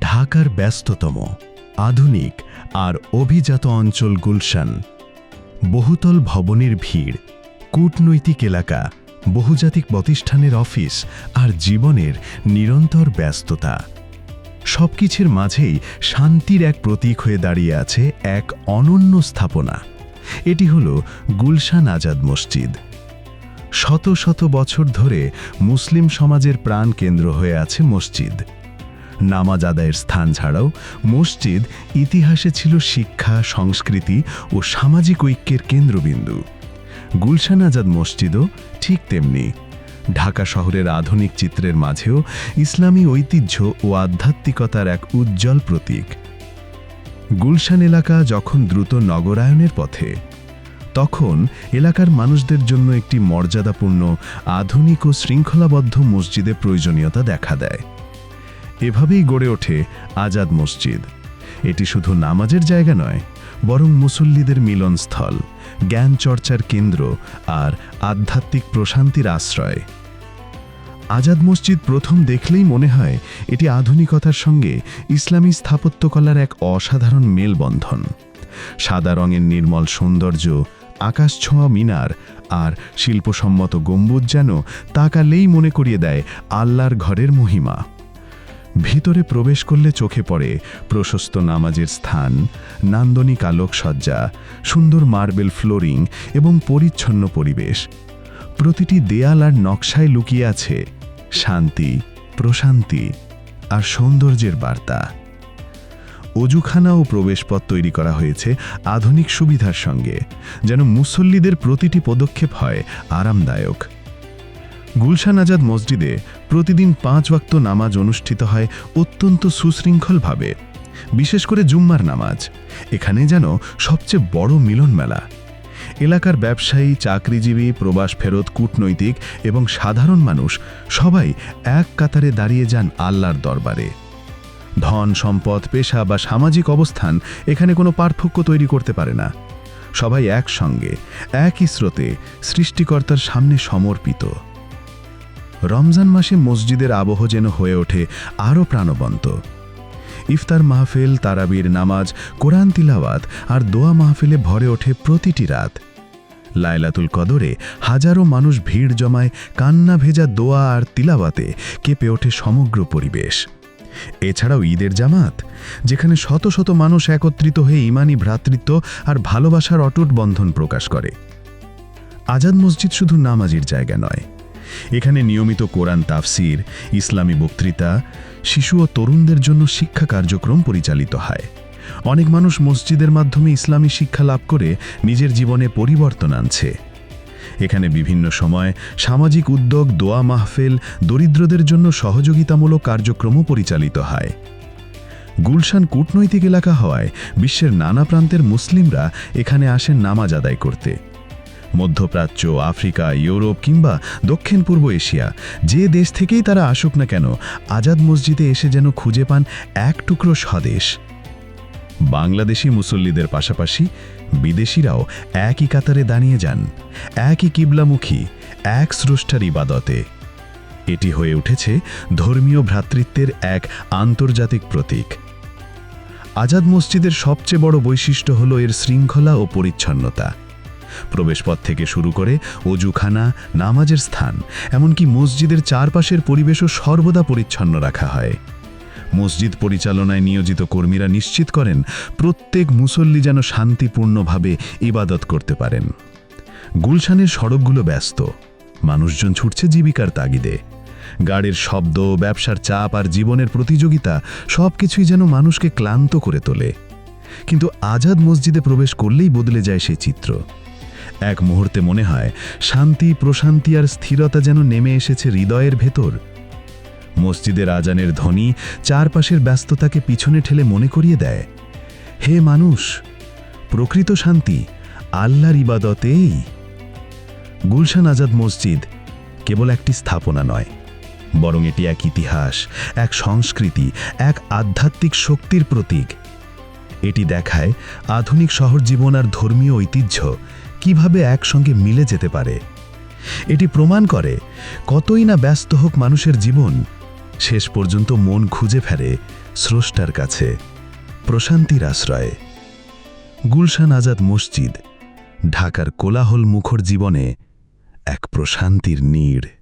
ঢাকার ব্যস্ততম, আধুনিক আর অভিজাত অঞ্চল গুলশান। বহুতল ভবনের ভিড়, কূটনৈতিক এলাকা, বহুজাতিক প্রতিষ্ঠানের অফিস আর জীবনের নিরন্তর ব্যস্ততা। সবকিছুর মাঝেই শান্তির এক প্রতীক হয়ে দাঁড়িয়ে আছে এক অনন্য স্থাপনা। এটি হল গুলশান আজাদ মসজিদ। শত শত বছর ধরে মুসলিম সমাজের প্রাণ কেন্দ্র হয়ে আছে মসজিদ। নামাজ আদায়ের স্থান ছাড়াও মসজিদ ইতিহাসে ছিল শিক্ষা, সংস্কৃতি ও সামাজিক ঐক্যের কেন্দ্রবিন্দু। গুলশান আজাদ মসজিদও ঠিক তেমনি। ঢাকা শহরের আধুনিক চিত্রের মাঝেও ইসলামী ঐতিহ্য ও আধ্যাত্মিকতার এক উজ্জ্বল প্রতীক। গুলশান এলাকা যখন দ্রুত নগরায়নের পথে, তখন এলাকার মানুষদের জন্য একটি মর্যাদাপূর্ণ, আধুনিক ও শৃঙ্খলাবদ্ধ মসজিদে প্রয়োজনীয়তা দেখা দেয়। এভাবেই গড়ে ওঠে আজাদ মসজিদ। এটি শুধু নামাজের জায়গা নয়, বরং মুসল্লিদের মিলনস্থল, জ্ঞান চর্চার কেন্দ্র আর আধ্যাত্মিক প্রশান্তির আশ্রয়। আজাদ মসজিদ প্রথম দেখলেই মনে হয় এটি আধুনিকতার সঙ্গে ইসলামী স্থাপত্যকলার এক অসাধারণ মেলবন্ধন। সাদা রঙের নির্মল সৌন্দর্য, আকাশ ছোঁয়া মিনার আর শিল্পসম্মত গম্বুজ যেন তাকালেই মনে করিয়ে দেয় আল্লাহর ঘরের মহিমা। ভিতরে প্রবেশ করলে চোখে পড়ে প্রশস্ত নামাজের স্থান, নান্দনিক আলোকসজ্জা, সুন্দর মার্বেল ফ্লোরিং এবং পরিচ্ছন্ন পরিবেশ। প্রতিটি দেয়াল আর নকশায় লুকিয়ে আছে শান্তি, প্রশান্তি আর সৌন্দর্যের বার্তা। অজুখানা ও প্রবেশপথ তৈরি করা হয়েছে আধুনিক সুবিধার সঙ্গে, যেন মুসল্লিদের প্রতিটি পদক্ষেপ হয় আরামদায়ক। গুলশান আজাদ মসজিদে প্রতিদিন পাঁচ ওয়াক্ত নামাজ অনুষ্ঠিত হয় অত্যন্ত সুশৃঙ্খলভাবে, বিশেষ করে জুম্মার নামাজ। এখানে যেন সবচেয়ে বড় মিলন মেলা। এলাকার ব্যবসায়ী, চাকরিজীবী, প্রবাস ফেরত, কূটনৈতিক এবং সাধারণ মানুষ সবাই এক কাতারে দাঁড়িয়ে যান আল্লাহর দরবারে। ধন, সম্পদ, পেশা বা সামাজিক অবস্থান এখানে কোনো পার্থক্য তৈরি করতে পারে না। সবাই একসঙ্গে, একই স্রোতে সৃষ্টিকর্তার সামনে সমর্পিত। রমজান মাসে মসজিদের আবহ যেন হয়ে ওঠে আরও প্রাণবন্ত। ইফতার মাহফিল, তারাবির নামাজ, কোরআন তিলাওয়াত আর দোয়া মাহফিলে ভরে ওঠে প্রতিটি রাত। লায়লাতুল কদরে হাজারো মানুষ ভিড় জমায় কান্না ভেজা দোয়া আর তিলাওয়াতে কেঁপে ওঠে সমগ্র পরিবেশ। এছাড়াও ঈদের জামাত, যেখানে শত শত মানুষ একত্রিত হয়ে ইমানি ভ্রাতৃত্ব আর ভালোবাসার অটুট বন্ধন প্রকাশ করে। আজাদ মসজিদ শুধু নামাজির জায়গা নয় এখানে নিয়মিত কোরআন তাফসির, ইসলামী বক্তৃতা, শিশু ও তরুণদের জন্য শিক্ষা কার্যক্রম পরিচালিত হয়। অনেক মানুষ মসজিদের মাধ্যমে ইসলামী শিক্ষা লাভ করে নিজের জীবনে পরিবর্তন আনছে। এখানে বিভিন্ন সময় সামাজিক উদ্যোগ, দোয়া মাহফিল, দরিদ্রদের জন্য সহযোগিতামূলক কার্যক্রমও পরিচালিত হয়। গুলশান কূটনৈতিক এলাকা হওয়ায় বিশ্বের নানা প্রান্তের মুসলিমরা এখানে আসেন নামাজ আদায় করতে। মধ্যপ্রাচ্য, আফ্রিকা, ইউরোপ কিংবা দক্ষিণ পূর্ব এশিয়া, যে দেশ থেকেই তারা আসুক না কেন, আজাদ মসজিদে এসে যেন খুঁজে পান এক টুকরো স্বদেশ। বাংলাদেশি মুসল্লিদের পাশাপাশি বিদেশিরাও একই কাতারে দাঁড়িয়ে যান, একই কিবলামুখী, এক স্রষ্টার ইবাদতে। এটি হয়ে উঠেছে ধর্মীয় ভ্রাতৃত্বের এক আন্তর্জাতিক প্রতীক। আজাদ মসজিদের সবচেয়ে বড় বৈশিষ্ট্য হল এর শৃঙ্খলা ও পরিচ্ছন্নতা। প্রবেশপথ থেকে শুরু করে অজুখানা, নামাজের স্থান, এমনকি মসজিদের চারপাশের পরিবেশও সর্বদা পরিচ্ছন্ন রাখা হয়। মসজিদ পরিচালনায় নিয়োজিত কর্মীরা নিশ্চিত করেন, প্রত্যেক মুসল্লি যেন শান্তিপূর্ণভাবে ইবাদত করতে পারেন। গুলশানের সড়কগুলো ব্যস্ত, মানুষজন ছুটছে জীবিকার তাগিদে। গাড়ির শব্দ, ব্যবসার চাপ আর জীবনের প্রতিযোগিতা সব কিছুই যেন মানুষকে ক্লান্ত করে তোলে। কিন্তু আজাদ মসজিদে প্রবেশ করলেই বদলে যায় সেই চিত্র। এক মুহূর্তে মনে হয় শান্তি, প্রশান্তি আর স্থিরতা যেন নেমে এসেছে হৃদয়ের ভেতর। মসজিদের আজানের ধ্বনি চারপাশের ব্যস্ততাকে পিছনে ঠেলে মনে করিয়ে দেয়। হে মানুষ, প্রকৃত শান্তি আল্লাহর ইবাদতেই। গুলশান আজাদ মসজিদ কেবল একটি স্থাপনা নয়, বরং এটি এক ইতিহাস, এক সংস্কৃতি, এক আধ্যাত্মিক শক্তির প্রতীক। এটি দেখায় আধুনিক শহর জীবন আর ধর্মীয় ঐতিহ্য কীভাবে একসঙ্গে মিলে যেতে পারে? এটি প্রমাণ করে কতই না ব্যস্ত হোক মানুষের জীবন, শেষ পর্যন্ত মন খুঁজে ফেরে স্রষ্টার কাছে। প্রশান্তির আশ্রয়ে। গুলশান আজাদ মসজিদ, ঢাকার কোলাহল মুখর জীবনে এক প্রশান্তির নীড়।